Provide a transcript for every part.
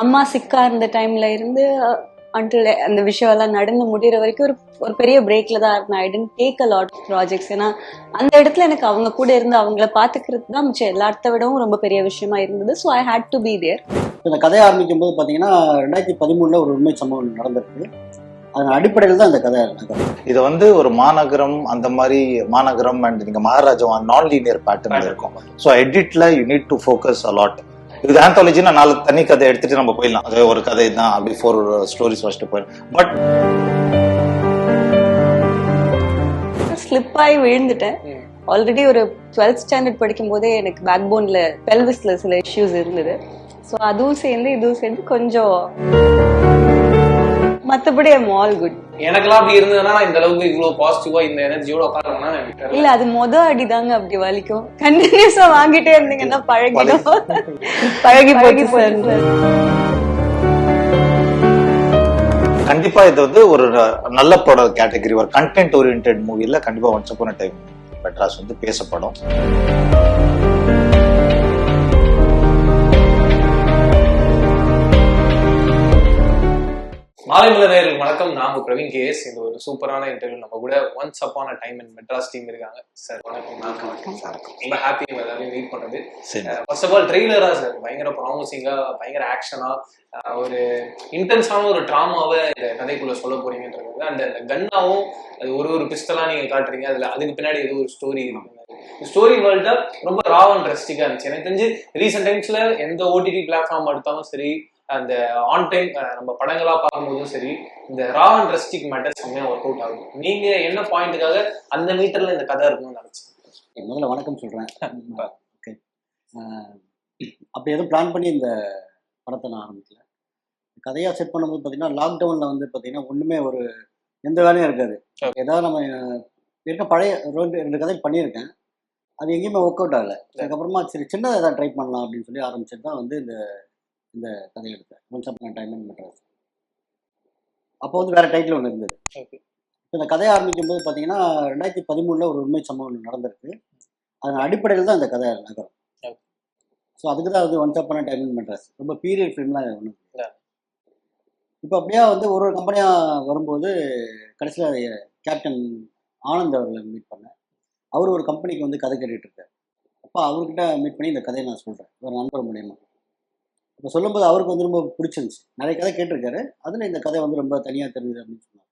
அம்மா சிக்கா இருந்த டைம்ல இருந்து அன்டில் அந்த விஷயம் எல்லாம் நடந்து முடியிற வரைக்கும் ஒரு ஒரு பெரிய பிரேக்ல தான் இருந்தேன். I tend take a lot projects ஏன்னா அந்த இடத்துல எனக்கு அவங்க கூட இருந்து அவங்கள பாத்துக்கிறது தான் மிச்சம். எல்லாத்த விடவும் ரொம்ப பெரிய விஷயமா இருந்தது. So I had to be there இந்த கதையை ஆரம்பிக்கும் போது பார்த்தீங்கன்னா ரெண்டாயிரத்தி பதிமூணுல ஒரு உண்மை சம்பவம் நடந்திருக்கு. அதன் அடிப்படையில் தான் இந்த கதை இது வந்து ஒரு மாநகரம் அந்த மாதிரி மாநகரம் அண்ட் நீங்க மகாராஜா நான் லீனியர் பேட்டர்ன் இருக்கும். So எடிட்ல you need to focus a lot இது ஆந்தாலஜினா நாலு தனி கதை எடுத்துட்டு நம்ம போயிடலாம். அது ஒரு கதை தான். அப்படி ஃபோர் ஸ்டோரிஸ் ஃபர்ஸ்ட் போயிடும் பட் ஸ்லிப் ஆகி விழுந்துட்டேன். ஆல்ரெடி ஒரு டுவெல்த் ஸ்டாண்டர்ட் படிக்கும் போதே எனக்கு பேக் போன்ல பெல்விஸ்ல சில இஷ்யூஸ் இருந்தது. ஸோ அதுவும் சேர்ந்து இதுவும் சேர்ந்து கொஞ்சம் ஐம் ஆல் குட் எனக்கெல்லாம் அப்படி இருந்ததுன்னா இந்த அளவுக்கு இவ்வளவு பாசிட்டிவா இந்த எனர்ஜியோட விட்டுறேன். இல்ல அது மொத அடிதாங்க அப்படி வலிக்கும். கண்டினியூஸா வாங்கிட்டே இருந்தீங்கன்னா பழகிடும் பழகி போச்சு சார். கண்டிப்பா இது வந்து ஒரு நல்ல படம் கேட்டகரி ஒரு கண்டென்ட் ஓரியன்ட் மூவில கண்டிப்பா ஒன்ஸ் அப்பான டைம் மெட்ராஸ் வந்து பேசப்படும். மாலை மலர் வணக்கம். உங்க பிரவீன் கேஎஸ். இந்த ஒரு சூப்பரான இன்டர்வியூ நம்ம கூட once upon a time in Madras team இருக்காங்க. சார் வணக்கம். வணக்கம் ரொம்ப ஹாப்பி எல்லாரையும் மீட் பண்றது. சரி. ஃபர்ஸ்ட் ஆஃப் ஆல் ட்ரெய்லரா சார் பயங்கர ப்ராமிசிங்கா பயங்கர ஆக்ஷனா ஒரு இன்டென்ஸான ஒரு ட்ராமாவை இந்த கதைக்குள்ள சொல்ல போறீங்கன்றது அந்த அந்த கன்னாவும் அது ஒரு ஒரு பிஸ்டலா நீங்க காட்டுறீங்க. அதுல அதுக்கு பின்னாடி ஏதோ ஒரு ஸ்டோரி ஸ்டோரி வேர்ல்டா ரொம்ப ரா அண்ட் ரெஸ்டிக்கா இருந்துச்சு. எனக்கு தெரிஞ்சு ரீசெண்ட் டைம்ஸ்ல எந்த ஓடிடி பிளாட்ஃபார்ம் எடுத்தாலும் சரி அந்த ஆன் டைம் நம்ம படங்களா பார்க்கும்போதும் சரி இந்த ரா அண்ட் ரெஸ்டிக் மேட்டர் செம்மையா ஒர்க் அவுட் ஆகும். நீங்க என்ன பாயிண்ட்டுக்காக அந்த மீட்டர்ல இந்த கதை இருக்கணும்னு நினைச்சீங்க? முதல்ல வணக்கம் சொல்கிறேன் ஓகே அப்படி எதுவும் பிளான் பண்ணி இந்த படத்தை நான் ஆரம்பிக்கல. கதையாக செட் பண்ணும்போது பார்த்தீங்கன்னா லாக்டவுனில் வந்து பார்த்தீங்கன்னா ஒன்றுமே ஒரு எந்த வேலையும் இருக்காது. ஏதாவது நம்ம இருக்க பழைய ரெண்டு ரெண்டு கதை பண்ணியிருக்கேன். அது எங்கேயுமே ஒர்க் அவுட் ஆகலை. அதுக்கப்புறமா சரி சின்னதாக ஏதாவது ட்ரை பண்ணலாம் அப்படின்னு சொல்லி ஆரம்பிச்சது தான் வந்து இந்த இந்த கதை எடுத்தேன் once up time and Madras அப்போ வந்து வேறு டைட்டில் ஒன்று இருந்தது. இப்போ இந்த கதையை ஆரம்பிக்கும் போது பார்த்தீங்கன்னா ரெண்டாயிரத்தி பதிமூணில் ஒரு உண்மை சம்பவம் நடந்திருக்கு. அதன் அடிப்படையில் தான் இந்த கதை நகரும். ஸோ அதுக்கு தான் வந்து ஒன்ஸ் அப்பான டைம் மெட்ராஸ் ரொம்ப பீரியட் ஃபிலிம்லாம் ஒன்று. இப்போ அப்படியே வந்து ஒரு ஒரு கம்பெனியாக வரும்போது கடைசியில் கேப்டன் ஆனந்த் அவர்களை மீட் பண்ணேன். அவர் ஒரு கம்பெனிக்கு வந்து கதை கேட்டுட்டு இருக்கார். அப்போ அவர்கிட்ட மீட் பண்ணி இந்த கதையை நான் சொல்கிறேன் ஒரு நண்பர் மூலியமா. இப்போ சொல்லும்போது அவருக்கு வந்து ரொம்ப பிடிச்சிருந்துச்சு. நிறைய கதை கேட்டிருக்காரு. அதில் இந்த கதை வந்து ரொம்ப தனியாக தெரியுது அப்படின்னு சொன்னார்.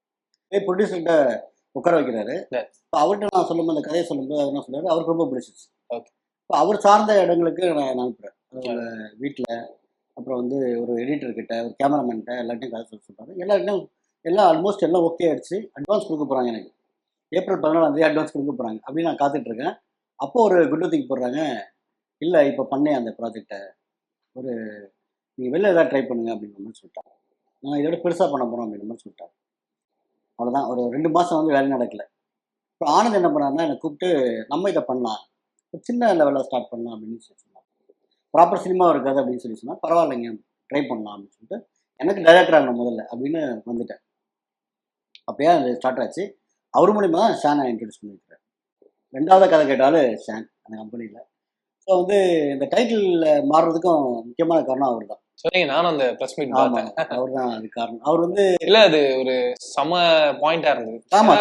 போய் ப்ரொடியூசர்கிட்ட உட்கார வைக்கிறாரு. இப்போ அவர்கிட்ட நான் சொல்லும்போது அந்த கதையை சொல்லும்போது என்ன சொல்றாரு? அவருக்கு ரொம்ப பிடிச்சிருச்சு Okay. இப்போ அவர் சார்ந்த இடங்களுக்கு நான் அனுப்புகிறேன் வீட்டில் அப்புறம் வந்து ஒரு எடிட்டர் கிட்ட ஒரு கேமராமேன்கிட்ட எல்லாத்தையும் கதை சொல்ல சொல்கிறாரு எல்லாருக்கும் எல்லாம் ஆல்மோஸ்ட் எல்லாம் ஓகே ஆயிடுச்சு. அட்வான்ஸ் கொடுக்க போகிறாங்க எனக்கு. ஏப்ரல் பதினாலாம் தேதி அட்வான்ஸ் கொடுக்க போகிறாங்க அப்படின்னு நான் காத்துட்டு இருக்கேன். அப்போ ஒரு குண்டு தூக்கி போடுறாங்க. இல்லை இப்போ பண்ணேன் அந்த ப்ராஜெக்டை ஒரு நீங்கள் வெளில ஏதாவது ட்ரை பண்ணுங்க அப்படிங்கிற மாதிரி சொல்லிட்டாங்க. நான் இதோட பெருசாக பண்ண போகிறோம் அப்படின்னு மாதிரி சொல்லிட்டாங்க. அவ்வளோதான் ஒரு ரெண்டு மாதம் வந்து வேலை நடக்கல. இப்போ ஆனந்த் என்ன பண்ணாருன்னா என்னை கூப்பிட்டு நம்ம இதை பண்ணலாம். ஒரு சின்ன லெவலில் ஸ்டார்ட் பண்ணலாம் அப்படின்னு சொல்லி சொன்னார். ப்ராப்பர் சினிமா இருக்காது அப்படின்னு சொல்லி சொன்னால் பரவாயில்லைங்க ட்ரை பண்ணலாம் அப்படின்னு சொல்லிட்டு எனக்கு டைரக்டர் ஆகணும் முதல்ல அப்படின்னு வந்துட்டேன். அப்பயே அது ஸ்டார்ட் ஆச்சு? அவர் மூலிமா தான் ஷானை இன்ட்ரடியூஸ் பண்ணியிருக்காரு ரெண்டாவது கதை கேட்டாலும் ஷான் அந்த கம்பெனியில் ஸோ வந்து இந்த டைட்டிலில் மாறுறதுக்கும் முக்கியமான காரணம் அவர் தான் சொன்னீங்க நானும் அந்த பிரஸ் மீட் பார்த்தேன். அவர் தான் அது காரணம். அவர் வந்து இல்ல அது ஒரு சம பாயிண்டா இருந்தது. ஆமா.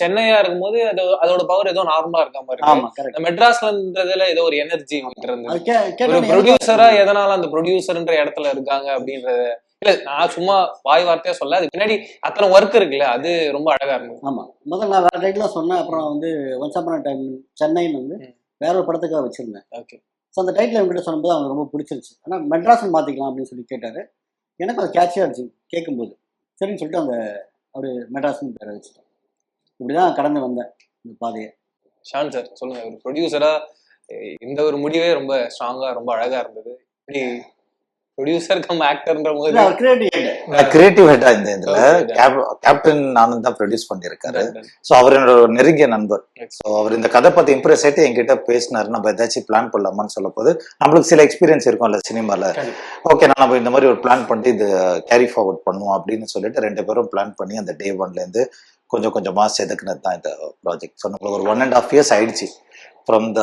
சென்னையா இருக்கும்போது அது அதோட பவர் ஏதோ நார்மலா இருக்க மாதிரி. ஆமாம் கரெக்ட் மெட்ராஸ்லன்றதுல ஏதோ ஒரு எனர்ஜி இருந்தது. ஒரு ப்ரொடியூசரா எதனால அந்த ப்ரொடியூசர்ன்ற இடத்துல இருக்காங்க அப்படின்றத இல்ல நான் சும்மா வாய் வார்த்தையா சொல்ல அது பின்னாடி அத்தனை ஒர்க் இருக்குல்ல அது ரொம்ப அழகா இருந்தது. ஆமாம் முதல்ல நான் வேற டைட்டில் சொன்னேன் அப்புறம் வந்து ஒன்ஸ் அப்பான டைம் சென்னைன்னு வந்து. வேற ஒரு படத்துக்காக வச்சிருந்தேன். ஓகே ஸோ அந்த டைட்டில் என்கிட்ட சொன்னபோது அவங்களுக்கு ரொம்ப பிடிச்சிருச்சு. ஆனால் மெட்ராஸ்னு மாற்றிக்கலாம் அப்படின்னு சொல்லி கேட்டார். எனக்கு அது கேட்சியாக இருந்துச்சு கேட்கும்போது சரின்னு சொல்லிட்டு அந்த அவர் மெட்ராஸ்னு பேரை வச்சுட்டேன் இப்படி தான் கடந்து வந்தேன் இந்த பாதையை. ஷான் சார் சொல்லுங்க. ஒரு ப்ரொடியூசராக இந்த ஒரு முடிவே ரொம்ப ஸ்ட்ராங்காக ரொம்ப அழகாக இருந்தது. இப்படி ப்ரொடியூசர் கம் ஆக்டர்ன்ற போது இல்லை கிரியேட்டிவ் கிரியேட்டிவ் ஹெட்டா இந்த இதுல கேப்டன் ஆனந்த் தான் ப்ரொடியூஸ் பண்ணியிருக்காரு. ஸோ அவர் என்னோட நெருங்கிய நண்பர். ஸோ அவர் இந்த கதை பத்தி இம்ப்ரெஸ் ஆயிட்டு என்கிட்ட பேசினாரு. நம்ம ஏதாச்சும் பிளான் பண்ணலாமான்னு சொல்ல போது நம்மளுக்கு சில எக்ஸ்பீரியன்ஸ் இருக்கும்ல சினிமால. ஓகே நான் நம்ம இந்த மாதிரி ஒரு பிளான் பண்ணிட்டு இது கேரி ஃபார்வர்ட் பண்ணுவோம் அப்படின்னு சொல்லிட்டு ரெண்டு பேரும் பிளான் பண்ணி அந்த டே ஒன்ல இருந்து கொஞ்சம் கொஞ்சமா செதுக்குனது தான் இந்த ப்ராஜெக்ட் ஸோ நம்மளுக்கு ஒரு ஒன் அண்ட் ஆஃப் இயர்ஸ் ஆயிடுச்சு. From the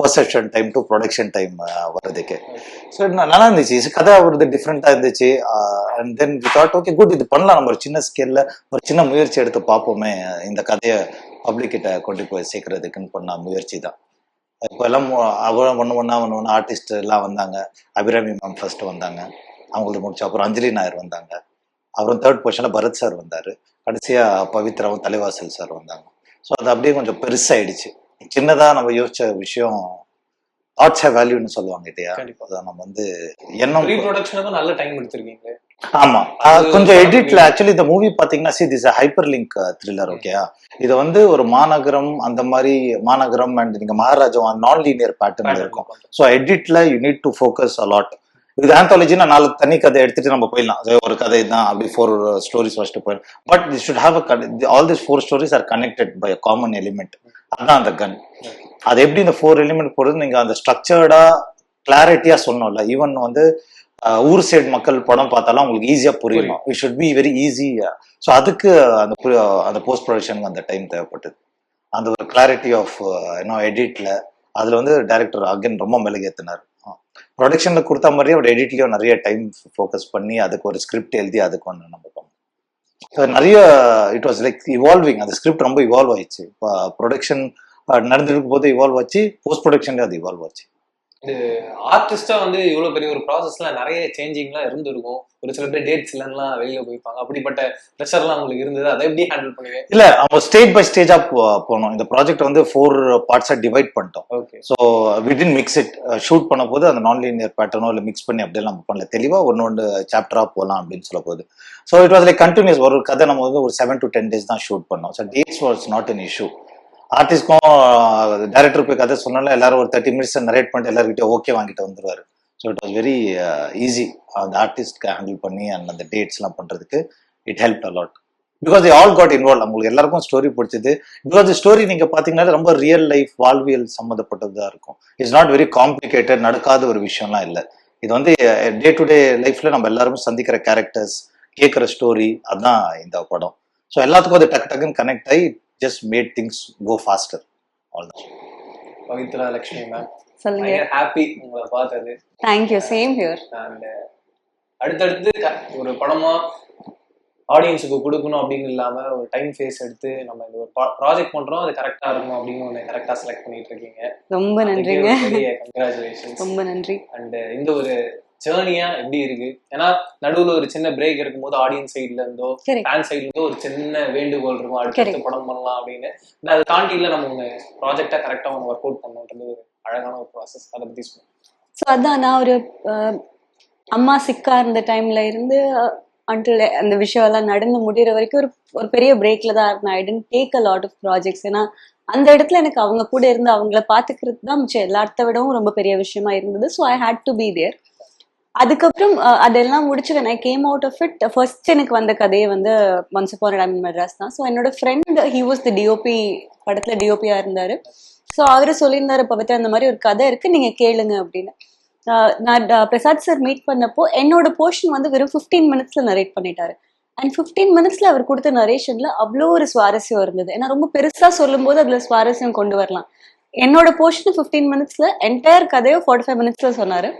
perception time to production time வர்றதுக்கு. ஸோ நல்லா இருந்துச்சு கதை வருது டிஃப்ரெண்ட்டாக இருந்துச்சு. And then thought okay good இது பண்ணலாம். நம்ம ஒரு சின்ன ஸ்கேலில் ஒரு சின்ன முயற்சி எடுத்து பார்ப்போமே. இந்த கதையை பப்ளிக் கிட்ட கொண்டு போய் சேர்க்கறதுக்குன்னு பண்ண முயற்சி தான். இப்போ எல்லாம் அவ ஒன்று ஒன்றா ஒன்று ஒன்று ஆர்டிஸ்ட் எல்லாம் வந்தாங்க. அபிராமி மேம் ஃபர்ஸ்ட் வந்தாங்க. அவங்களுக்கு முடிச்சு அப்புறம் அஞ்சலி நாயர் வந்தாங்க. அப்புறம் தேர்ட் பொசிஷனில் பரத் சார் வந்தார். கடைசியாக பவித்ராவும் தலைவாசல் சார் வந்தாங்க. ஸோ அது அப்படியே கொஞ்சம் பெருசாயிடுச்சு. சின்னதாக நம்ம யோசிச்ச விஷயம் தாட்ஸ் வேல்யூன்னு சொல்லுவாங்க இல்லையா. அதை நம்ம வந்து எண்ணம் ரீப்ரொடக்ஷனுக்கும் நல்ல டைம் எடுத்திருக்கீங்க ஆமா. கொஞ்சம் எடிட்ல ஆக்சுவலி இந்த மூவி பாத்தீங்கன்னா see this hyper link thriller ஓகேயா இது வந்து ஒரு மாநகரம் அந்த மாதிரி மாநகரம் அண்ட் நீங்க மகாராஜா நான் லீனியர் பேட்டர்ன் இருக்கும். So எடிட்ல you need to focus a lot இது ஆந்தாலஜினா நாலு தனி கதை எடுத்துட்டு நம்ம போயிடலாம். ஒரு கதை தான். அப்படி ஃபோர் ஸ்டோரிஸ் ஃபர்ஸ்ட் போயிடும் but the should have all this four stories are connected by common element அதான் அந்த கன் அது எப்படி இந்த ஃபோர் எலிமெண்ட் போடுறது? நீங்க அந்த ஸ்ட்ரக்சர்டா கிளாரிட்டியா சொன்னோம்ல. ஈவன் வந்து ஊர் சைடு மக்கள் படம் பார்த்தாலும் உங்களுக்கு ஈஸியா புரியும். It should be very easy so அதுக்கு அந்த அந்த போஸ்ட் ப்ரொடக்ஷனுக்கு அந்த டைம் தேவைப்பட்டது. அந்த ஒரு கிளாரிட்டி ஆஃப் இன்னும் எடிட்ல அதுல வந்து டைரக்டர் அகைன் ரொம்ப மெழுகேத்தினார். ப்ரொடக்ஷன்ல கொடுத்த மாதிரியே ஒரு எடிட்லயும் நிறைய டைம் ஃபோக்கஸ் பண்ணி அதுக்கு ஒரு ஸ்கிரிப்ட் எழுதி அதுக்கு ஒன்று நம்ம நிறைய இட் வாஸ் லைக் இவால்விங் அந்த ஸ்கிரிப்ட் ரொம்ப இவால்வ் ஆயிடுச்சு. ப்ரொடக்ஷன் நடந்துருக்கும் போது இவால்வ் ஆச்சு போஸ்ட் ப்ரொடக்ஷன்லேயே அது இவால்வ் ஆச்சு. ஆர்டிஸ்டா வந்து இவ்வளவு பெரிய ஒரு ப்ராசஸ்ல நிறைய சேஞ்சிங்லாம் இருந்திருக்கும். ஒரு சில பேர் டேட்ஸ் இல்லைன்னா வெளியில போயிருப்பாங்க. அப்படிப்பட்ட ப்ரெஷர்லாம் உங்களுக்கு இருந்தது. அதை எப்படி ஹேண்டில் பண்ணுவீங்க? இல்ல அவங்க ஸ்டேஜ் பை ஸ்டேஜா போனோம். இந்த ப்ராஜெக்ட் வந்து ஃபோர் பார்ட்ஸா டிவைட் பண்ணிட்டோம். Okay so within mix it shoot பண்ண போது அந்த நான் லீனியர் பேட்டர்னோ இல்லை மிக்ஸ் பண்ணி அப்படியே நம்ம பண்ணல. தெளிவாக ஒன்று ஒன்று சாப்டராக போகலாம் அப்படின்னு சொல்ல போது so it was like continuous ஒரு கதை நம்ம வந்து ஒரு செவன் டு டென் டேஸ் தான் ஷூட் பண்ணோம். So dates was not an issue ஆர்டிஸ்ட்க்கும் director போய் கதை சொன்னால எல்லாரும் ஒரு தேர்ட்டி மினிட்ஸ் நரேட் பண்ணிட்டு எல்லாருக்கிட்டே ஓகே வாங்கிட்டு வந்துருவாரு. So it was very easy அந்த ஆர்டிஸ்ட்க்கு ஹேண்டில் பண்ணி அண்ட் அந்த டேட்ஸ்லாம் பண்ணுறதுக்கு it help a lot because all got involve உங்களுக்கு எல்லாருக்கும் ஸ்டோரி பிடிச்சது. பிகாஸ் ஸ்டோரி நீங்கள் பார்த்தீங்கன்னா ரொம்ப ரியல் லைஃப் வாழ்வியல் சம்மந்தப்பட்டதா இருக்கும். இட்ஸ் நாட் வெரி காம்ப்ளிகேட்டட் நடக்காத ஒரு விஷயம்லாம் இல்லை. இது வந்து டே டு டே லைஃப்பில் நம்ம எல்லாரும் சந்திக்கிற கேரக்டர்ஸ் கேட்குற ஸ்டோரி அதுதான் இந்த படம். ஸோ எல்லாத்துக்கும் அது டக்கு டக்குன்னு கனெக்ட் ஆகி just made things go faster அவ்வளோதான் பவித்ரா லட்சுமி மேம் சொல்லுங்க. ஹாப்பி உங்களை பார்த்தது. தேங்க்யூ சேம் ஹியர் அண்ட் அடுத்தடுத்து ஒரு படமா ஆடியன்ஸுக்கு கொடுக்கணும் அப்படின்னு இல்லாம ஒரு டைம் ஃபேஸ் எடுத்து நம்ம இந்த ஒரு ப்ராஜெக்ட் பண்றோம். அது கரெக்டா இருக்கணும் அப்படின்னு ஒன்று கரெக்டா செலக்ட் பண்ணிட்டு இருக்கீங்க. ரொம்ப நன்றிங்க. கங்க்ராச்சுலேஷன்ஸ் ரொம்ப நன்றி. அண்ட் இந்த ஒரு ஜேர்னியா எப்படி இருக்கு? ஏன்னா நடுவுல ஒரு சின்ன பிரேக் இருக்கும்போது ஆடியன்ஸ் சைட்ல இருந்தோ. ஃபேன் சைட்ல இருந்தோ ஒரு சின்ன வேண்டுகோள் இருக்கும். Correct. படம் பண்ணலாம் அப்படின்னு. அதை தாண்டி இல்ல நம்ம உங்க ப்ராஜெக்டா கரெக்டா ஒன்று ஒர்க் அவுட் பண்ணணுன்றது ஒரு அழகான ஒரு ப்ராசஸ் அதை பத்தி சொல்லுங்க. ஸோ அதான் நான் ஒரு அம்மா சிக்கா இருந்த டைம்ல இருந்து அன்டில் அந்த விஷயம் எல்லாம் நடந்து முடிகிற வரைக்கும் ஒரு ஒரு பெரிய பிரேக்ல தான் இருந்தேன். I tend take a lot of projects ஏன்னா அந்த இடத்துல எனக்கு அவங்க கூட இருந்து அவங்கள பாத்துக்கிறது தான் மிச்சம். எல்லாத்த விடவும் ரொம்ப பெரிய விஷயமா இருந்தது. So I had to be there அதுக்கப்புறம் அதெல்லாம் முடிச்சு when came out of it first எனக்கு வந்த கதையை வந்து ஒன்ஸ் upon மெட்ராஸ் தான். ஸோ என்னோட friend he was the D O P படத்துல டிஓபியா இருந்தாரு. ஸோ அவரு சொல்லியிருந்தாரு பவித்ரா அந்த மாதிரி ஒரு கதை இருக்கு நீங்க கேளுங்க அப்படின்னு. நான் பிரசாத் சார் மீட் பண்ணப்போ என்னோட போர்ஷன் வந்து வெறும் 15 மினிட்ஸ்ல நரேட் பண்ணிட்டாரு. அண்ட் 15 மினிட்ஸ்ல அவர் கொடுத்த நரேஷன்ல அவ்வளோ ஒரு சுவாரஸ்யம் இருந்தது. ஏன்னா ரொம்ப பெருசா சொல்லும்போது அதுல சுவாரஸ்யம் கொண்டு வரலாம். என்னோட போர்ஷன் 15 மினிட்ஸ்ல என்டையர் கதையோ ஃபார்ட்டி ஃபைவ் மினிட்ஸ்ல சொன்னாரு.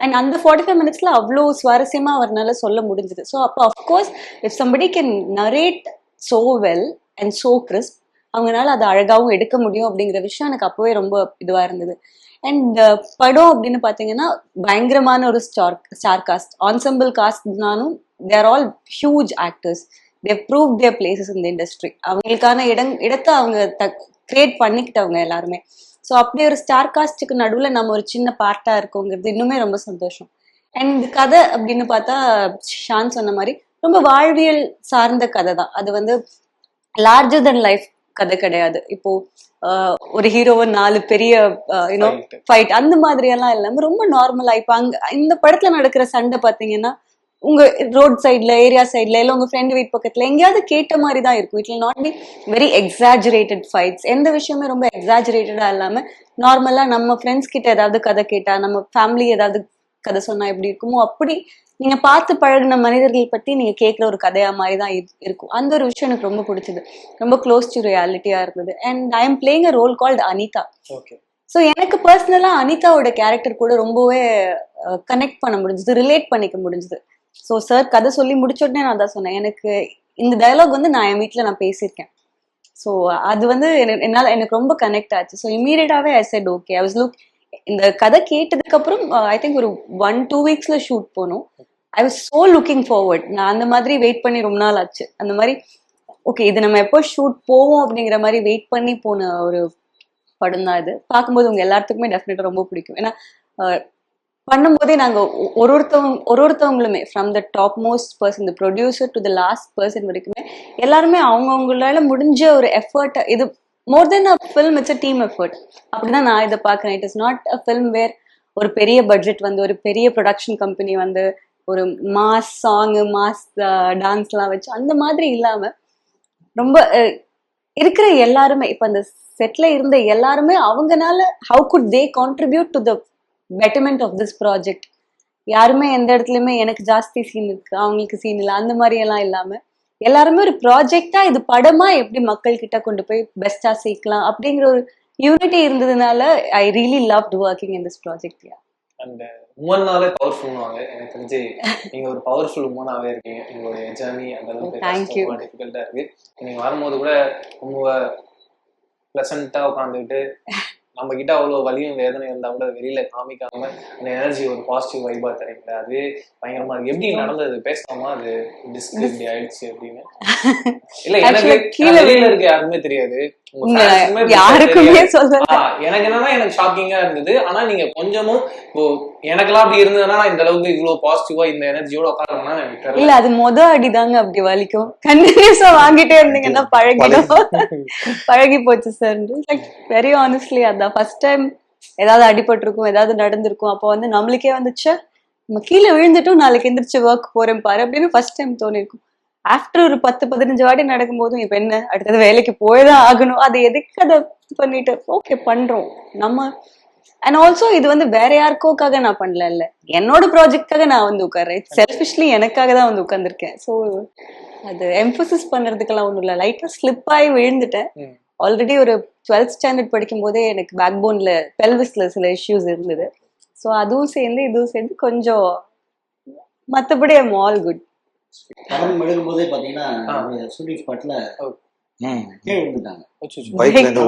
அண்ட் அந்த ஃபார்ட்டி ஃபைவ் மினிட்ஸ்ல அவ்வளோ சுவாரஸ்யமா அவர்னால சொல்ல முடிஞ்சது. ஸோ அப்போ of course if somebody can narrate so well and so crisp அவங்களால அதை அழகாவும் எடுக்க முடியும் அப்படிங்கிற விஷயம் எனக்கு அப்போவே ரொம்ப இதுவா இருந்தது. அண்ட் படம் அப்படின்னு பார்த்தீங்கன்னா பயங்கரமான ஒரு star star cast ensemble காஸ்ட்னாலும் there all huge actors they prove their places இந்த இண்டஸ்ட்ரி அவங்களுக்கான இடம் இடத்தை அவங்க கிரியேட் பண்ணிக்கிட்டவங்க எல்லாருமே. ஸோ அப்படி ஒரு ஸ்டார் காஸ்ட்டுக்கு நடுவில் நம்ம ஒரு சின்ன பார்ட்டாக இருக்கோங்கிறது இன்னுமே ரொம்ப சந்தோஷம். அண்ட் கதை அப்படின்னு பார்த்தா ஷான் சொன்ன மாதிரி ரொம்ப வாழ்வியல் சார்ந்த கதை தான். அது வந்து லார்ஜர் தென் லைஃப் கதை கிடையாது. இப்போ ஆஹ், ஒரு ஹீரோவை நாலு பெரிய யூனோ. ஃபைட் அந்த மாதிரி எல்லாம் இல்லாம ரொம்ப நார்மலா இப்ப அங்க இந்த படத்துல நடக்கிற சண்டை பாத்தீங்கன்னா உங்க ரோட் சைட்ல ஏரியா சைட்ல இல்ல உங்க ஃப்ரெண்ட் வீட் பக்கத்துல எங்கேயாவது கேட்ட மாதிரி தான் இருக்கும் it not be very exaggerated fights எந்த விஷயமே ரொம்ப எக்ஸாஜுரேட்டடா இல்லாம நார்மலா நம்ம ஃப்ரெண்ட்ஸ் கிட்ட ஏதாவது கதை கேட்டா நம்ம ஃபேமிலி ஏதாவது கதை சொன்னா எப்படி இருக்குமோ அப்படி நீங்க பார்த்து பழகுன மனிதர்கள் பத்தி நீங்க கேட்குற ஒரு கதையா மாதிரி தான் இரு- இருக்கும். அந்த ஒரு விஷயம் எனக்கு ரொம்ப பிடிச்சது. ரொம்ப க்ளோஸ் டு ரியாலிட்டியா இருந்தது. And I am playing a role called Anitha so எனக்கு பர்சனலா அனிதாவோட கேரக்டர் கூட ரொம்பவே கனெக்ட் பண்ண முடிஞ்சது ரிலேட் பண்ணிக்க முடிஞ்சது. ஸோ சார் கதை சொல்லி முடிச்ச உடனே நான் தான் சொன்னேன். எனக்கு இந்த டைலாக் வந்து நான் என் வீட்டில் நான் பேசியிருக்கேன். ஸோ அது வந்து என்னால் எனக்கு ரொம்ப கனெக்ட் ஆச்சு. So இமீடியட்டாகவே I said okay I was look இந்த கதை கேட்டதுக்கு அப்புறம் uh, ஐ திங்க் ஒரு ஒன் டூ வீக்ஸ்ல ஷூட் போனோம். I was so looking forward நான் அந்த மாதிரி வெயிட் பண்ணி ரொம்ப நாள் ஆச்சு. அந்த மாதிரி ஓகே இது நம்ம எப்போ ஷூட் போவோம்? அப்படிங்கிற மாதிரி வெயிட் பண்ணி போன ஒரு படம் தான் இது. பார்க்கும்போது உங்க எல்லாத்துக்குமே டெஃபினட்டா ரொம்ப பிடிக்கும். ஏன்னா uh, பண்ணும்போதே நாங்க ஒ- ஒரு ஒருத்தவங்க ஒரு ஒருத்தவங்களுமே from the top most person the producer to the last person வரைக்குமே எல்லாருமே அவங்கவுங்களால முடிஞ்ச ஒரு எஃபர்ட் இது more then a film it's a team effort அப்படிதான் நான் இதை பார்க்குறேன். It is not a film where ஒரு பெரிய பட்ஜெட் வந்து ஒரு பெரிய ப்ரொடக்ஷன் கம்பெனி வந்து ஒரு மாஸ் சாங்கு மாஸ் டான்ஸ்லாம் வச்சு அந்த மாதிரி இல்லாம ரொம்ப இருக்கிற எல்லாருமே இப்ப அந்த செட்ல இருந்த எல்லாருமே அவங்கனால how good they contribute to the betterment of this project யாருமே எந்த இடத்துலயுமே எனக்கு ஜாஸ்தி சீன் இருக்கு அவங்களுக்கு சீன் இல்லை அந்த மாதிரி எல்லாம் இல்லாம எல்லாருமே ஒரு ப்ராஜெக்டா இது படமா எப்படி மக்கள் கிட்ட கொண்டு போய் பெஸ்டா சேர்க்கலாம் அப்படிங்கிற ஒரு யூனிட்டி இருந்ததுனால I really love working in this project yeah உமன்னாலே பவர்ஃபுல்னுவாங்க எனக்கு தெரிஞ்சு நீங்க ஒரு பவர்ஃபுல் உமனாவே இருக்கீங்க. உங்களுடைய ஜேர்னி அந்த அளவுக்கு. டிஃபிகல்ட்டா இருக்கு. நீங்க வரும்போது கூட ரொம்ப பிளசண்டா உட்காந்துக்கிட்டு நம்ம கிட்ட அவ்வளவு வலியும் வேதனை இருந்தா கூட வெளியில காமிக்காம அந்த எனர்ஜி ஒரு பாசிட்டிவ் வைபா தரீங்களே அது பயங்கரமா இருக்கு. எப்படி நடந்தது? பேசாம அது? டிஸ்க் இப்படி ஆயிடுச்சு அப்படின்னு. இல்ல எனக்கு கீழே கீழே வெளியில இருக்க யாருமே தெரியாது. யாருக்குமே. சொல்லல. எனக்கு என்னன்னா எனக்கு ஷாக்கிங்கா இருந்தது. ஆனா நீங்க கொஞ்சமும் இப்போ எனக்கெல்லாம் அப்படி இருந்ததுன்னா இந்த அளவுக்கு இவ்வளவு பாசிட்டிவா இந்த எனர்ஜியோட உட்காரணும்னா இல்ல அது மொத அடிதாங்க அப்படி வலிக்கும். கண்டினியூஸா வாங்கிட்டே இருந்தீங்கன்னா பழகிடும். பழகி போச்சு சார் வெரி ஆனஸ்ட்லி அதான். ஃபர்ஸ்ட் டைம் ஏதாவது அடிபட்டிருக்கும் ஏதாவது நடந்திருக்கும். அப்போ வந்து நம்மளுக்கே வந்துச்சு. நம்ம கீழே விழுந்துட்டும் நாளைக்கு எந்திரிச்சு ஒர்க் போறேன் பாரு அப்படின்னு ஃபர்ஸ்ட் டைம் தோணிருக்கும். ஆஃப்டர் ஒரு பத்து பதினஞ்சு வாட்டி நடக்கும்போதும் இப்ப என்ன? அடுத்தது வேலைக்கு போய்தான் ஆகணும். அது எதுக்கு அதை பண்ணிட்டு? ஓகே பண்றோம். நம்ம அண்ட் ஆல்சோ இது வந்து வேற யாருக்கோக்காக நான் பண்ணல இல்ல என்னோட ப்ராஜெக்ட்காக நான் வந்து உட்கார்றேன். செல்ஃபிஷ்லி எனக்காக தான் வந்து உட்கார்ந்திருக்கேன். ஸோ அது எம்பசிஸ் பண்றதுக்கெல்லாம் ஒண்ணும் இல்லை. லைட்டா ஸ்லிப் ஆகி விழுந்துட்டேன். ஆல்ரெடி ஒரு டுவெல்த் ஸ்டாண்டர்ட் படிக்கும் போதே எனக்கு பேக் போன்ல பெல்விஸ்ல சில இஷ்யூஸ் இருந்தது. ஸோ அதுவும் சேர்ந்து இதுவும் சேர்ந்து கொஞ்சம் மத்தபடி ஐம் ஆல் குட் படம் எடுக்கும்போதே பாத்தீங்கன்னா ஆ. ஷூட்டிங் ஸ்பாட்ல கீழே விழுந்துட்டாங்க.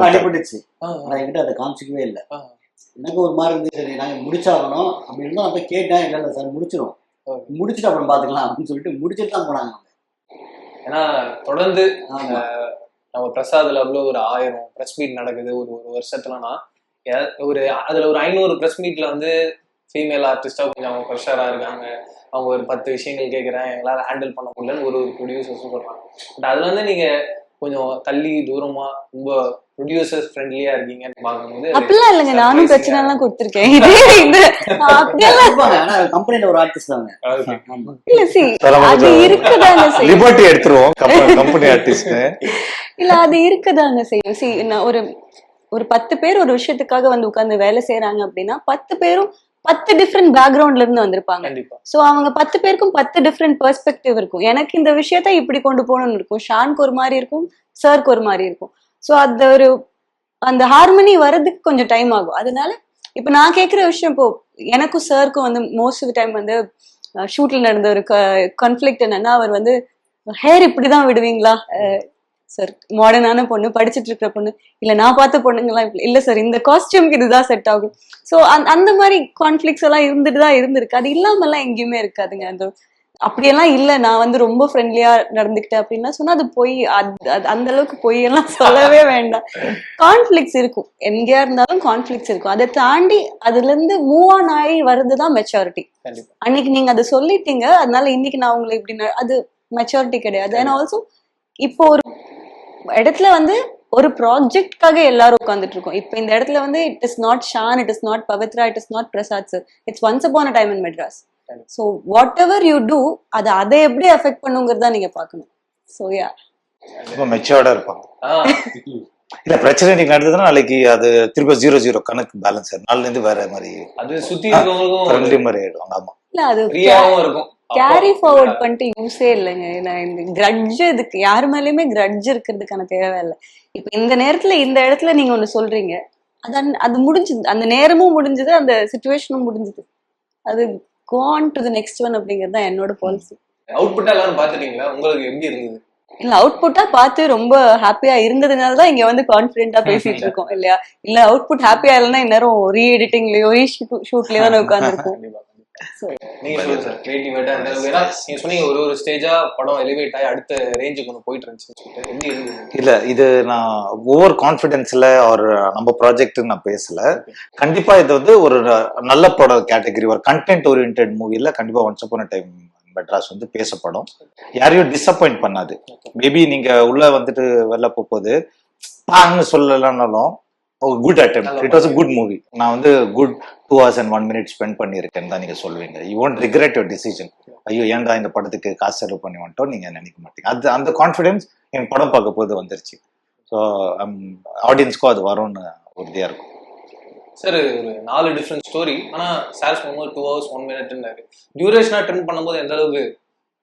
அடிபட்டுச்சு. ஆனா என்கிட்ட அதை காமிச்சிக்கவே இல்லை. எனக்கு ஒரு மாதிரி இருந்து சரி நாங்க முடிச்சாகணும் அப்படி இருந்தா நான் போய் கேட்டேன் இல்லை சார் முடிச்சிரும். Okay. முடிச்சுட்டு அப்புறம் பாத்துக்கலாம் அப்படின்னு சொல்லிட்டு முடிச்சுட்டு தான் போனாங்க. ஏன்னா தொடர்ந்து நம்ம பிரசாத்ல அவ்வளோ ஒரு ஆயிரம் ப்ரெஸ் மீட் நடக்குது ஒரு ஒரு வருஷத்துலனா ஒரு அதுல ஒரு ஐநூறு ப்ரெஸ் மீட்ல வந்து ஃபீமேல் ஆர்டிஸ்டா கொஞ்சம் அவங்க ப்ரெஷரா இருக்காங்க. அவங்க ஒரு பத்து விஷயங்கள் கேட்குறேன் எங்களால் ஹேண்டில் பண்ண முடியலன்னு ஒரு ஒரு ப்ரொடியூசர்ஸும் சொல்றாங்க. பட் அதுல வந்து நீங்க கொஞ்சம் தள்ளி தூரமா ரொம்ப ப்ரொடியூசர்ஸ் ஃப்ரெண்ட்லியா இருக்கீங்கன்னு பார்க்கும்போது அது அப்படிலாம் இல்லைங்க. நானும் பிரச்சனை எல்லாம் கொடுத்துருக்கேன். ஆனா கம்பெனில ஒரு ஆர்டிஸ்ட் தாங்க. இல்ல சி அது இருக்குதாங்க லிபர்ட்டி எடுத்துருவோம். கம்பெனி ஆர்டிஸ்ட் இல்ல அது இருக்குதாங்க செய்யும். சி நான் ஒரு ஒரு பத்து பேர் ஒரு விஷயத்துக்காக வந்து உட்கார்ந்து வேலை செய்யறாங்க அப்படின்னா பத்து பேரும் பத்து டிஃப்ரெண்ட் பேக்ரவுண்ட்ல இருந்து வந்திருப்பாங்க. சோ அவங்க பத்து பேருக்கும் பத்து டிஃப்ரெண்ட் பெர்ஸ்பெக்டிவ் இருக்கும். எனக்கு இந்த விஷயத்த இப்படி கொண்டு போகணும்னு இருக்கும். ஷானுக்கு ஒரு மாதிரி இருக்கும் சருக்கு ஒரு மாதிரி இருக்கும். சோ அந்த ஒரு அந்த ஹார்மனி வர்றதுக்கு கொஞ்சம் டைம் ஆகும். அதனால இப்ப நான் கேக்குற விஷயம் இப்போ எனக்கும் சருக்கும் வந்து மோஸ்ட் ஆஃப் டைம் வந்து ஷூட்ல நடந்த ஒரு கான்ஃபிளிக்ட் என்னன்னா அவர் வந்து ஹேர் இப்படிதான் விடுவீங்களா? சார் மாடர்னான பொண்ணு படிச்சிட்டு இருக்கிற பொண்ணு. இல்ல நான் பார்த்த பொண்ணுங்கலாம் இப்படி. இல்ல சார் இந்த காஸ்டியூம்க்கு இதுதான் செட் ஆகும். சோ அந்த மாதிரி கான்ஃபிளிக்ஸ் எல்லாம் இருந்துட்டு தான் இருந்திருக்கு. அது இல்லாம எல்லாம் எங்கேயுமே இருக்காதுங்க அந்த அப்படியெல்லாம் இல்ல. நான் வந்து ரொம்ப ஃப்ரெண்ட்லியா நடந்துக்கிட்டேன் அப்படின்னா சொன்னா அது பொய். அந்த அளவுக்கு பொய் எல்லாம் சொல்லவே வேண்டாம். கான்ஃபிளிக்ஸ் இருக்கும். எங்கேயா இருந்தாலும் கான்ஃபிளிக்ஸ் இருக்கும். அதை தாண்டி அதுல இருந்து மூவ் ஆன் ஆகி வர்றதுதான் மெச்சாரிட்டி அன்னைக்கு நீங்க அதை சொல்லிட்டீங்க. அதனால இன்னைக்கு நான் உங்களை இப்படி அது மெச்சாரிட்டி கிடையாது. அண்ட் ஆல்சோ இப்போ ஒரு இடத்துல வந்து ஒரு ப்ராஜெக்ட்காக எல்லாரும் உட்காந்துட்டு இருக்கோம் இப்போ இந்த இடத்துல வந்து it is not Shaan it is not Pavithra it is not Prasad sir it's once upon a time in Madras so whatever you do அது அதை எப்படி அஃபெக்ட் பண்ணுங்கிறதா நீங்க பார்க்கணும். ஸோ யா ரொம்ப மெச்சோர்டா இருப்பாங்க. இல்ல பிரச்சனை நீங்க நடந்ததுன்னா நாளைக்கு அது திரும்ப ஜீரோ ஜீரோ கணக்கு பேலன்ஸ் நாலுல இருந்து வேற மாதிரி அது சுத்தி மாதிரி ஆயிடுவாங்க ஆமா. இல்ல அது ஃப்ரீயாவும் இருக்கும். கேரி ஃபார்வர்ட் பண்ணிட்டு யூஸே இல்லைங்க. நான் இந்த கிரட்ஜ் இதுக்கு யார் மேலயுமே கிரட்ஜ் இருக்கிறதுக்கான தேவை இல்லை. இப்ப இந்த நேரத்துல இந்த இடத்துல நீங்க ஒண்ணு சொல்றீங்க. அது அது முடிஞ்சது. அந்த நேரமும் முடிஞ்சது அந்த சுச்சுவேஷனும் முடிஞ்சது. அது gone to the next one அப்படிங்கிறது தான் என்னோட பாலிசி அவுட்புட்டா எல்லாரும் பாத்துட்டீங்களா? உங்களுக்கு எப்படி இருந்தது? இல்ல அவுட்புட்டா பார்த்து ரொம்ப ஹாப்பியா இருந்ததுனால தான் இங்க வந்து கான்பிடென்ட்டா பேசிட்டு இருக்கோம் இல்லையா? இல்ல அவுட்புட் ஹாப்பியா இல்லைன்னா இந்நேரம் ரீ எடிட்டிங்லயோ ரீ ஷூட்லயோ தான் உட்காந்துருக்கோம் நீங்க சொல்லுங்க சார் கிரியேட்டிவேட்டா அந்த அளவுக்கு ஏன்னா நீங்க சொன்னீங்க ஒரு ஒரு ஸ்டேஜா படம் எலிவேட் ஆகி அடுத்த ரேஞ்சுக்கு ஒன்று போயிட்டு இருந்தது இல்ல இது நான் ஓவர் கான்ஃபிடென்ஸ்ல ஒரு நம்ம ப்ராஜெக்ட் நான் பேசல. கண்டிப்பா இது வந்து ஒரு நல்ல படம் கேட்டகரி ஒரு கண்டென்ட் ஓரியன்ட் மூவில கண்டிப்பா ஒன்ஸ் அப்பான டைம் மெட்ராஸ் வந்து பேசப்படும். யாரையும் டிசப்பாயிண்ட் பண்ணாது. மேபி நீங்க உள்ள வந்துட்டு வெளில போகும்போது பான்னு சொல்லலனாலும் good attempt it was good movie நான் வந்து good two hours and one minute spend பண்ணியிருக்கேன்னு தான் நீங்க சொல்லுவீங்க. You won't regret your decision ஐயோ ஏன்டா இந்த படத்துக்கு காசு செலவு பண்ணி வந்துட்டோம்? நீங்க நினைக்க மாட்டீங்க. அது அந்த கான்ஃபிடன்ஸ் எனக்கு படம் பார்க்க போது வந்துருச்சு. ஸோ ஆடியன்ஸ்க்கும் அது வரும்னு உறுதியா இருக்கும். சார் ஒரு நாலு டிஃப்ரெண்ட் ஸ்டோரி ஆனா சார் சொல்லும்போது டூ ஹவர்ஸ் ஒன் மினிட்னாரு டியூரேஷனா ட்ரிம் பண்ணும்போது எந்த அளவுக்கு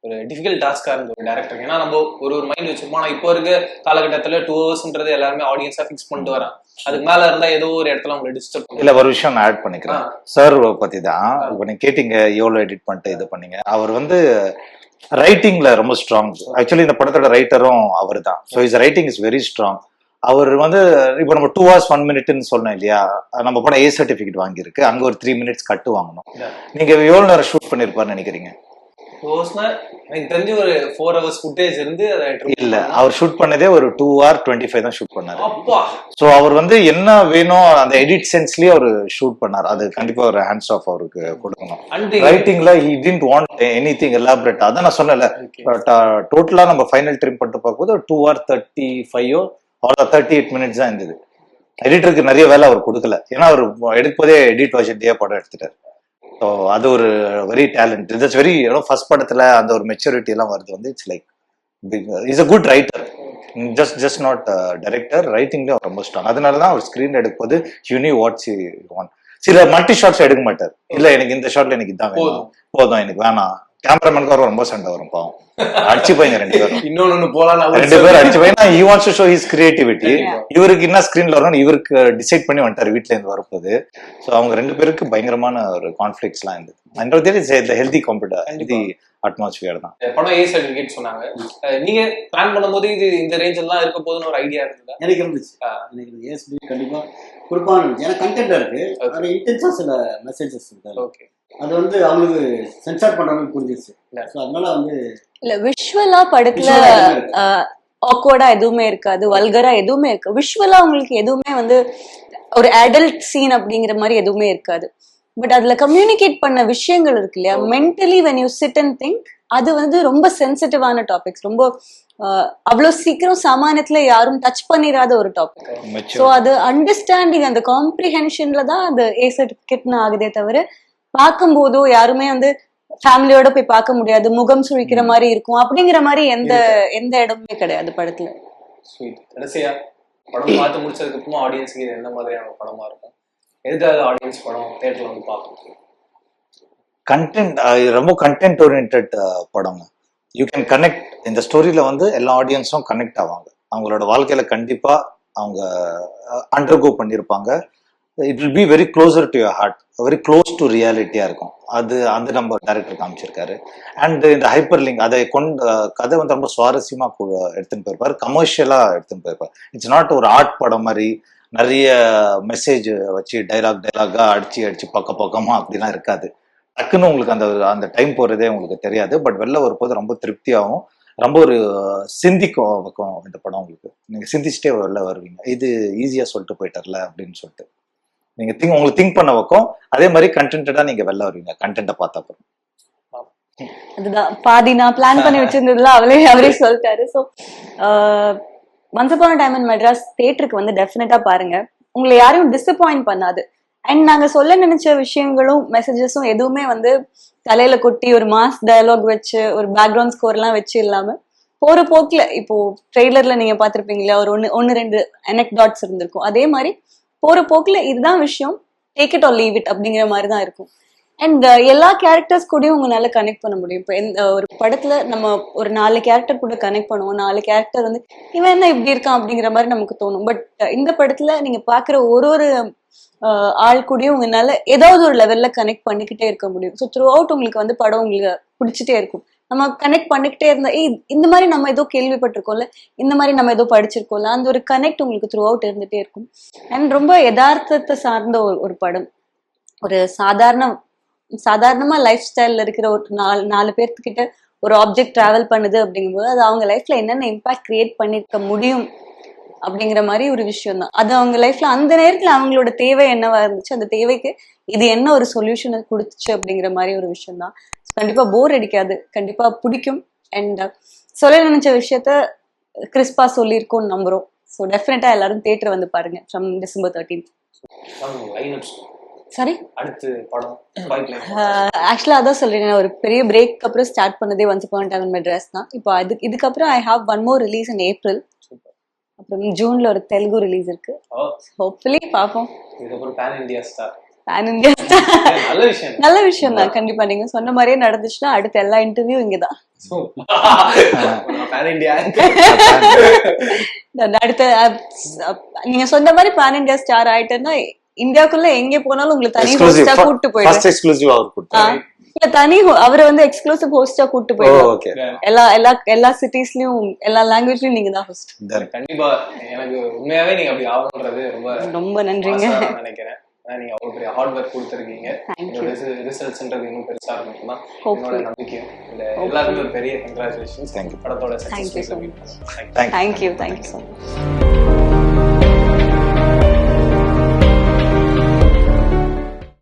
ஒரு டிஃபிகல்ட் டாஸ்கா இருந்தது ஒரு டேரக்டர் ஏன்னா நம்ம ஒரு ஒரு மைண்ட் வச்சிருப்போம். இப்போ இருக்க காலகட்டத்துல டூ ஹவர்ஸ்ன்றது எல்லாருமே ஆடியன்ஸா ஃபிக்ஸ் பண்ணிட்டு வரான் அதுக்கு மேல இருந்தா ஏதோ ஒரு இடத்துல உங்களை டிஸ்டர்ப் இல்ல ஒரு விஷயம் நான் ஆட் பண்ணிக்கிறேன். சார் பத்தி தான். இப்போ நீங்க கேட்டீங்க எவ்வளவு எடிட் பண்ணிட்டு இது பண்ணீங்க. அவர் வந்து ரைட்டிங்ல ரொம்ப ஸ்ட்ராங் ஆக்சுவலி இந்த படத்தோட ரைட்டரும் அவர் தான். So is writing is very strong அவர் வந்து இப்போ நம்ம டூ ஹவர்ஸ் ஒன் மினிட்னு சொன்னோம் இல்லையா? நம்ம படம் ஏ சர்டிஃபிகேட் வாங்கியிருக்கு. அங்க ஒரு த்ரீ மினிட்ஸ் கட்டு வாங்கணும். நீங்க எவ்வளவு நேரம் ஷூட் பண்ணிருப்பாருன்னு நினைக்கிறீங்க? எனக்கு தெரிஞ்சு ஒரு ஃபோர் ஹவர்ஸ் ஃபுட்டேஜ் இருந்து அதை trim இல்ல. அவர் ஷூட் பண்ணதே ஒரு டூ ஹவர் டுவெண்ட்டி ஃபைவ் தான் ஷூட் பண்ணாரு. ஸோ அவர் வந்து என்ன வேணும் அந்த எடிட் சென்ஸ்லயே அவர் ஷூட் பண்ணார். அது கண்டிப்பா ஒரு ஹேண்ட்ஸ் ஆஃப் அவருக்கு கொடுக்கணும். ரைட்டிங்ல he didn't want anything elaborate அதான் நான் சொன்னேன்ல டோட்டலா நம்ம ஃபைனல் ட்ரிம் பண்ணிட்டு பார்க்கும்போது டூ ஹவர் தேர்ட்டி ஃபைவோ அவ்வளோ தேர்ட்டி எயிட் மினிட்ஸ் தான் இருந்தது. எடிட்டருக்கு நிறைய வேலை அவர் கொடுக்கல. ஏன்னா அவர் எடுக்கும்போதே எடிட் வச்சுட்டே படம் எடுத்துட்டார். ஸோ அது ஒரு very talent it's very first படத்துல அந்த ஒரு மெச்சூரிட்டி எல்லாம் வருது வந்து it's like is a good writer just just not director ரைட்டிங்லேயும் ரொம்ப ஸ்ட்ராங் அதனால தான் அவர் ஸ்க்ரீன் எடுக்கும்போது யூனி வாட்ச் ஒன் சில மல்டி ஷாட்ஸ் எடுக்க மாட்டார். இல்ல எனக்கு இந்த ஷாட்ல எனக்கு இதான் வேணும். போதும் எனக்கு வேணாம். கேமராமேனுக்கு வரும் ரொம்ப சண்டை வரும் பாவம். அடிச்சு போயிங்க ரெண்டு பேரும். இன்னொன்னு போலாம் ரெண்டு பேரும் அடிச்சு போய் he wants to show his creativity. இவருக்கு என்ன ஸ்கிரீன்ல வரணும் இவருக்கு டிசைட் பண்ணி வந்துட்டாரு வீட்ல இருந்து வரப்போது. சோ அவங்க ரெண்டு பேருக்கு பயங்கரமான ஒரு கான்ஃபிளிக்ஸ் எல்லாம் இருந்தது ஹெல்தி கம்ப்யூட்டர் ஹெல்தி அட்மாஸ்பியர் தான். படம் ஏ சர்டிபிகேட் சொன்னாங்க? நீங்க பிளான் பண்ணும்போது இது இந்த ரேஞ்ச் எல்லாம் இருக்க போதுன்னு ஒரு ஐடியா இருந்ததா? எனக்கு இருந்துச்சு. எனக்கு ஏஎஸ்பி கண்டிப்பா கொடுப்பான்னு ஏன்னா கண்டென்ட் இருக்கு. அது இன்டென்ஸா சில மெசேஜஸ் இருக்கு ஓகே அது வந்து அவங்களுக்கு சென்சார் பண்றவங்களுக்கு புரிஞ்சிருச்சு. ஸோ அதனால வந்து இல்ல விஷுவலா படத்துல. ஆக்வர்டா எதுவுமே இருக்காது. வல்கரா எதுவுமே இருக்கு விஷுவலா உங்களுக்கு எதுவுமே வந்து ஒரு அடல்ட் சீன் அப்படிங்கிற மாதிரி எதுவுமே இருக்காது. பட் அதுல கம்யூனிகேட் பண்ண விஷயங்கள் இருக்கு இல்லையா? Mentally when you sit and think அது வந்து ரொம்ப சென்சிட்டிவான டாபிக்ஸ் ரொம்ப ஆஹ், அவ்வளவு சீக்கிரம் சாமானியத்துல யாரும் டச் பண்ணிராத ஒரு டாபிக் ஸோ அது அண்டர்ஸ்டாண்டிங் அந்த காம்ப்ரிஹென்ஷன்ல தான் அந்த ஏ சர்டிஃபிகேட்னு ஆகுதே தவிர பார்க்கும்போதோ யாருமே வந்து ஃபேமிலியோட போய் பார்க்க முடியாது. முகம் சுழிக்கிற மாதிரி இருக்கும். அப்படிங்கிற மாதிரி எந்த எந்த இடமுமே கிடையாது படத்துல. கடைசியா படம் பார்த்து முடிச்சதுக்கு அப்புறமா ஆடியன்ஸ்க்கு எந்த மாதிரியான படமா இருக்கும்? எதுக்காக ஆடியன்ஸ் படம் தேட்டரில் வந்து பார்க்கணும் கண்டென்ட் ரொம்ப கண்டென்ட் ஓரியன்ட் படம் யூ கேன் கனெக்ட் இந்த ஸ்டோரியில் வந்து எல்லா ஆடியன்ஸும் கனெக்ட் ஆவாங்க. அவங்களோட வாழ்க்கையில கண்டிப்பா அவங்க அண்டர்கோ பண்ணியிருப்பாங்க it will be very closer to your heart very close to ரியாலிட்டியா இருக்கும். அது அது நம்ம டேரக்டர் காமிச்சிருக்காரு. அண்ட் இந்த ஹைப்பர் லிங்க் அதை கொண்டு கதை வந்து ரொம்ப சுவாரஸ்யமா எடுத்துன்னு போயிருப்பாரு. கமர்ஷியலா எடுத்துன்னு போயிருப்பார். இட்ஸ் நாட் ஒரு ஆர்ட் படம் மாதிரி நிறைய மெசேஜ் வச்சு டைலாக் டைலாக்காக அடிச்சு அடிச்சு பக்க பக்கமா அப்படிலாம் இருக்காது. டக்குன்னு உங்களுக்கு அந்த அந்த டைம் போறதே உங்களுக்கு தெரியாது. பட் வெளில வரும்போது ரொம்ப திருப்தியாகவும் ரொம்ப ஒரு சிந்திக்கும் வைக்கும் இந்த படம் உங்களுக்கு. நீங்க சிந்திச்சுட்டே வெளில வருவீங்க. இது ஈஸியா சொல்லிட்டு போயிட்டார்ல அப்படின்னு சொல்லிட்டு. நீங்க திங்க் உங்களுக்கு திங்க் பண்ண வைக்கும் அதே மாதிரி கண்டென்ட்டாக நீங்க வெளில வருவீங்க கண்டென்ட்டை பார்த்த அப்புறம். அதுதான். பாதி நான் பிளான் பண்ணி வச்சிருந்ததுல அவளே அவரே சொல்லிட்டாரு. So once upon a time in Madras தேட்டருக்கு வந்து டெஃபினட்டா பாருங்க. உங்களை யாரையும் டிசப்பாயிண்ட் பண்ணாது. அண்ட் நாங்க சொல்ல நினைச்ச விஷயங்களும் மெசேஜஸும் எதுவுமே வந்து தலையில கொட்டி ஒரு மாஸ் டயலாக் வச்சு ஒரு பேக்ரவுண்ட் ஸ்கோர் எல்லாம் வச்சு இல்லாம போற போக்குல இப்போ ட்ரெய்லர்ல நீங்க பாத்திருப்பீங்களா ஒரு ஒன்னு ஒன்னு ரெண்டு எனக் டாட்ஸ் இருந்திருக்கும். அதே மாதிரி போற போக்குல இதுதான் விஷயம் take it or leave it அப்படிங்கிற மாதிரி தான் இருக்கும். அண்ட் uh, எல்லா கேரக்டர்ஸ் கூடயும் உங்களால கனெக்ட் பண்ண முடியும். இப்போ எந்த ஒரு படத்துல நம்ம ஒரு நாலு கேரக்டர் கூட கனெக்ட் பண்ணுவோம். நாலு கேரக்டர் வந்து இவன் என்ன இப்படி இருக்கான் அப்படிங்கிற மாதிரி நமக்கு தோணும். பட் uh, இந்த படத்துல நீங்க பாக்குற ஒரு ஒரு uh, ஆள் கூடயும் உங்களால ஏதாவது ஒரு லெவல்ல கனெக்ட் பண்ணிக்கிட்டே இருக்க முடியும். ஸோ த்ரூ அவுட் உங்களுக்கு வந்து படம் உங்களுக்கு பிடிச்சிட்டே இருக்கும். நம்ம கனெக்ட் பண்ணிக்கிட்டே இருந்தா ஏய் இந்த மாதிரி நம்ம ஏதோ கேள்விப்பட்டிருக்கோம்ல இந்த மாதிரி நம்ம ஏதோ படிச்சிருக்கோம்ல அந்த ஒரு கனெக்ட் உங்களுக்கு த்ரூ அவுட் இருந்துட்டே இருக்கும். அண்ட் ரொம்ப யதார்த்தத்தை சார்ந்த ஒரு ஒரு படம். ஒரு சாதாரண சாதாரணமா லைஃப் ஸ்டைல்ல இருக்கிற ஒரு நாலு நாலு பேர்த்துக்கிட்ட ஒரு ஆப்ஜெக்ட் டிராவல் பண்ணுது அப்படிங்கும்போது அது அவங்க லைஃப்ல என்னென்ன இம்பாக்ட் கிரியேட் பண்ணிருக்க முடியும் அப்படிங்கிற மாதிரி ஒரு விஷயம் தான் அது அவங்க லைஃப்ல அந்த நேரத்துல அவங்களோட தேவை என்னவா இருந்துச்சு அந்த தேவைக்கு இது என்ன ஒரு சொல்யூஷனை கொடுத்துச்சு அப்படிங்கிற மாதிரி ஒரு விஷயம் தான் கண்டிப்பா போர் அடிக்காது. கண்டிப்பா பிடிக்கும். அண்ட் uh, சொல்ல நினைச்ச விஷயத்த கிறிஸ்பா சொல்லியிருக்கோம்னு நம்புறோம். ஸோ டெஃபினட்டா எல்லாரும் தேட்டர் வந்து பாருங்க ஃப்ரம் டிசம்பர் தேர்ட்டீன் சாரி அடுத்து படம் ஆக்சுவலாக அதான் சொல்றேன். ஒரு பெரிய பிரேக் அப்புறம் ஸ்டார்ட் பண்ணதே ஒன்ஸ் அப்பான் டைம் மெட்ராஸ் தான். இப்போ அது இதுக்கப்புறம் I have one more release in April அப்புறம் ஜூன்ல ஒரு தெலுங்கு ரிலீஸ் இருக்கு. ஹோப்ஃபுல்லி பார்ப்போம். இதுக்கப்புறம் pan India star pan India நல்ல விஷயம். நல்ல விஷயம் தான். கண்டிப்பா நீங்க சொன்ன மாதிரியே நடந்துச்சுன்னா அடுத்த எல்லா இன்டர்வியூ இங்கதான். பேன் இந்தியா நான் அடுத்த நீங்க சொன்ன மாதிரி பேன் இந்தியா ஸ்டார் ஆயிட்டேன்னா இந்தியாக்குள்ள எங்க போனாலும் உங்களுக்கு தனி ஹோஸ்டா கூட்டு ஃபர்ஸ்ட் எக்ஸ்க்ளூசிவ் அவர் இல்ல தனி அவரை வந்து எக்ஸ்க்ளூசிவ் ஹோஸ்டா கூட்டு ஓகே எல்லா எல்லா எல்லா சிட்டிஸ்லயும் எல்லா லாங்குவேஜ்லயும் நீங்க தான் ஹோஸ்ட் கண்டிப்பா எனக்கு உண்மையாவே நீங்க அப்படி ஆகணுன்றது ரொம்ப ரொம்ப நன்றிங்க. நினைக்கிறேன். நீங்க அவ்வளவு பெரிய ஹார்ட் ஒர்க் கொடுத்துருக்கீங்க. ரிசல்ட்ஸ்ன்றது இன்னும் பெருசா Hopefully. என்னோட நம்பிக்கையும் இந்த எல்லாருமே ஒரு பெரிய கங்க்ராச்சுலேஷன்ஸ். படத்தோட. Thank you thank you thank you so much